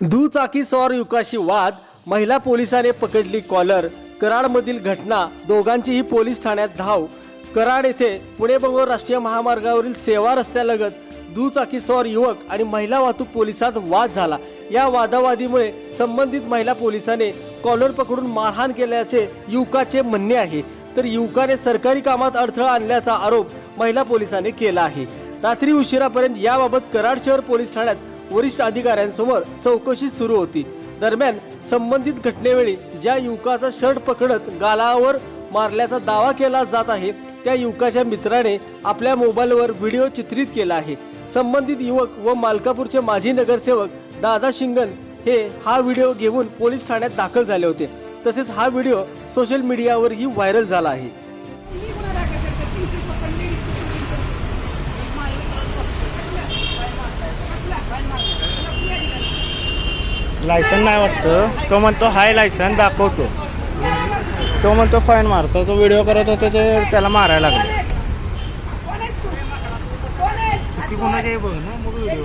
दुचाकीस्वार युवकाशी वाद महिला पोलिसाने पकडली कॉलर कराडमधील घटना दोघांचीही पोलीस ठाण्यात धाव. कराड येथे पुणे बंगलोर राष्ट्रीय महामार्गावरील सेवा रस्त्यालगत दुचाकीस्वार युवक आणि महिला वाहतूक पोलिसात वाद झाला. या वादावादीमुळे संबंधित महिला पोलिसाने कॉलर पकडून मारहाण केल्याचे युवकाचे म्हणणे आहे. तर युवकाने सरकारी कामात अडथळा आणल्याचा आरोप महिला पोलिसाने केला आहे. रात्री उशिरापर्यंत याबाबत कराड शहर पोलीस ठाण्यात वरिष्ठ अधिकाऱ्यांसमोर चौकशी सुरू होती. दरम्यान संबंधित घटनेवेळी ज्या युवकाचा शर्ट पकडत गालावर मारल्याचा दावा केला जात आहे त्या युवकाच्या मित्राने आपल्या मोबाईलवर व्हिडिओ चित्रित केला आहे. संबंधित युवक व मालकापूरचे माजी नगरसेवक दादा शिंगण हे हा व्हिडिओ घेऊन पोलीस ठाण्यात दाखल झाले होते. तसेच हा व्हिडिओ सोशल मीडियावरही व्हायरल झाला आहे. लायसन नाही वाटतं. तो म्हणतो हाय लायसन दाखवतो. तो म्हणतो फाईन मारतो. तो व्हिडिओ करत होता ते त्याला मारायला लागले. ती? कोणाची बघ ना मग व्हिडिओ